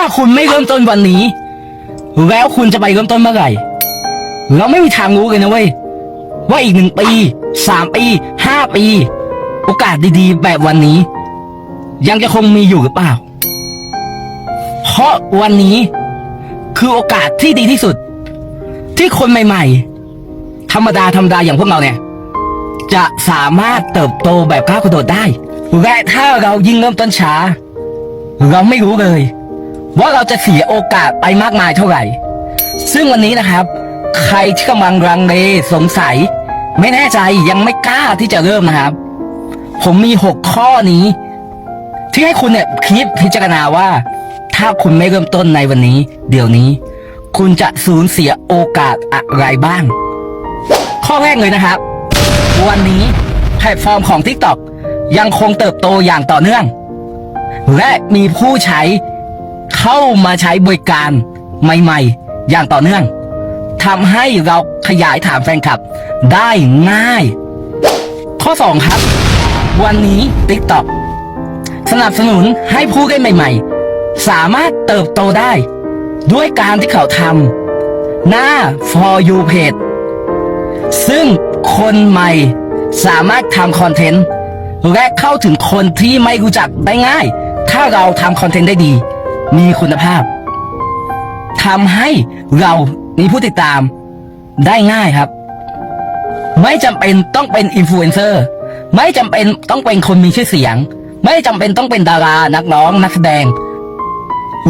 าคุณไม่เริ่มต้นวันนี้ แล้วคุณจะไปเริ่มต้นเมื่อไหร่ เราไม่มีทางรู้เลยนะเว้ย ว่าอีกหนึ่งปีสามปีห้าปี โอกาสดีๆ แบบวันนี้ ยังจะคงมีอยู่หรือเปล่า เพราะวันนี้คือโอกาสที่ดีที่สุด ที่คนใหม่ๆ ธรรมดาธรรมดาอย่างพวกเราเนี่ย จะสามารถเติบโตแบบก้าวกระโดดได้ และถ้าเรายิ่งเริ่มต้นช้า เราไม่รู้เลย ว่าเราจะเสียโอกาสไปมากมายเท่าไหร่ ซึ่งวันนี้นะครับ ใครที่กำลังรังเลสงสัย ไม่แน่ใจยังไม่กล้าที่จะเริ่มนะครับ ผมมีหกข้อนี้ ที่ให้คุณเนี่ยคิดพิจารณาว่า ถ้าคุณไม่เริ่มต้นในวันนี้ เดี๋ยวนี้ คุณจะสูญเสียโอกาสอะไรบ้าง ข้อแรกเลยนะครับ วันนี้แพลตฟอร์มของ TikTok ยังคงเติบโตอย่างต่อเนื่อง และมีผู้ใช้ เข้ามาใช้บริการใหม่ๆ อย่างต่อเนื่องทำให้เราขยายฐานแฟนคลับได้ง่าย ข้อ 2 ครับ วันนี้ TikTok สนับสนุนให้ผู้เล่นใหม่ ๆ สามารถเติบโตได้ ด้วยการที่เขาทำหน้า for you page ซึ่งคนใหม่สามารถทำคอนเทนต์และเข้าถึงคนที่ไม่รู้จักได้ง่าย ถ้าเราทำคอนเทนต์ได้ดี มีคุณภาพทำให้เรามีผู้ติดตามได้ง่ายครับ ไม่จำเป็นต้องเป็นอินฟลูเอนเซอร์ไม่จำเป็นต้องเป็นคนมีชื่อเสียง ไม่จำเป็นต้องเป็นดารานักร้องนักแสดง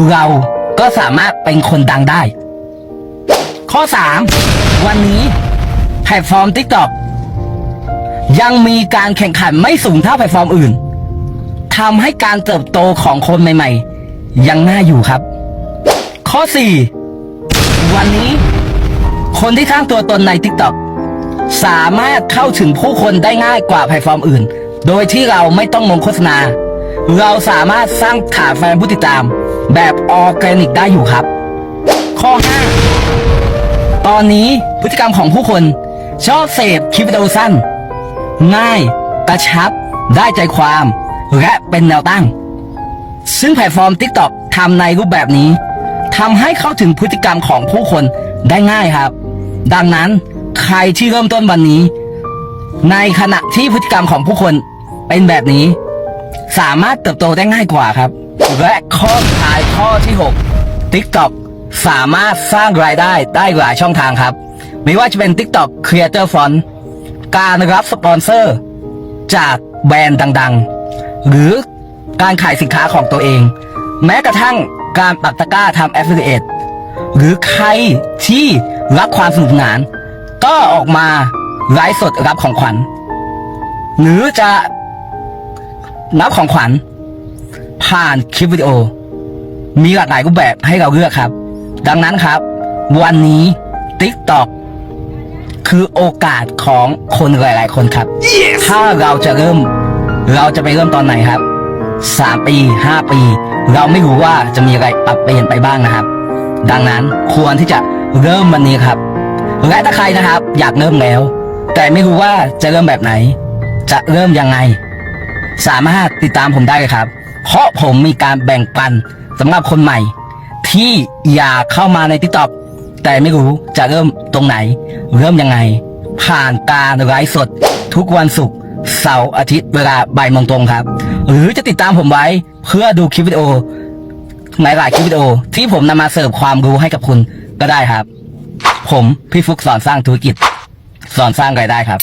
เราก็สามารถเป็นคนดังได้ ข้อ 3 วันนี้แพลตฟอร์ม TikTok ยังมีการแข่งขันไม่สูงเท่าแพลตฟอร์มอื่นทำให้การเติบโตของคนใหม่ ๆ ยังน่าอยู่ครับ ข้อ 4 วันนี้ คนที่สร้างตัวตนใน TikTok สามารถเข้าถึงผู้คนได้ง่ายกว่าแพลตฟอร์มอื่น โดยที่เราไม่ต้องลงโฆษณา เราสามารถสร้างฐานแฟนผู้ติดตาม แบบออร์แกนิกได้อยู่ครับ ข้อ 5 ตอนนี้พฤติกรรมของผู้คน ชอบเสพคลิปวิดีโอสั้น ง่าย กระชับ ได้ใจความ และเป็นแนวตั้ง ซึ่งแพลตฟอร์ม TikTok ทำในรูปแบบนี้ทำให้เข้าถึงพฤติกรรมของผู้คนได้ง่ายครับ ดังนั้นใครที่เริ่มต้นวันนี้ ในขณะที่พฤติกรรมของผู้คนเป็นแบบนี้ สามารถเติบโตได้ง่ายกว่าครับ และข้อสุดท้ายข้อที่ 6 TikTok สามารถสร้างรายได้ได้หลายช่องทางครับ ไม่ว่าจะเป็น TikTok Creator Fund การรับสปอนเซอร์ จากแบรนด์ดัง ๆ หรือ การขายสินค้าของตัวเอง แม้กระทั่งการปักตะกร้าทำ Affiliate หรือใครที่รักความสนุกสนาน ก็ออกมาไลฟ์สดรับของขวัญ หรือจะรับของขวัญ ผ่านคลิปวิดีโอ มีหลากหลายรูปแบบให้เราเลือกครับ ดังนั้นครับ วันนี้ TikTok คือโอกาสของคนหลาย ๆ คนครับถ้าเราจะเริ่ม เราจะไปเริ่มตอนไหนครับ สามปีห้าปี เราไม่รู้ว่าจะมีอะไรปรับเปลี่ยนไปบ้างนะครับ ดังนั้นควรที่จะเริ่มวันนี้ครับ และถ้าใครนะครับ อยากเริ่มแล้ว แต่ไม่รู้ว่าจะเริ่มแบบไหน จะเริ่มยังไง สามารถติดตามผมได้เลยครับ เพราะผมมีการแบ่งปันสำหรับคนใหม่ ที่อยากเข้ามาใน TikTok แต่ไม่รู้จะเริ่มตรงไหน เริ่มยังไง ผ่านการไลฟ์สด ทุกวันศุกร์เสาร์อาทิตย์เวลาบ่ายโมงตรงครับ หรือจะติดตามผมไว้เพื่อดูคลิปวิดีโอหลายๆคลิปวิดีโอ ที่ผมนำมาเสิร์ฟความรู้ให้กับคุณก็ได้ครับ ผมพี่ฟุกสอนสร้างธุรกิจ สอนสร้างรายได้ครับ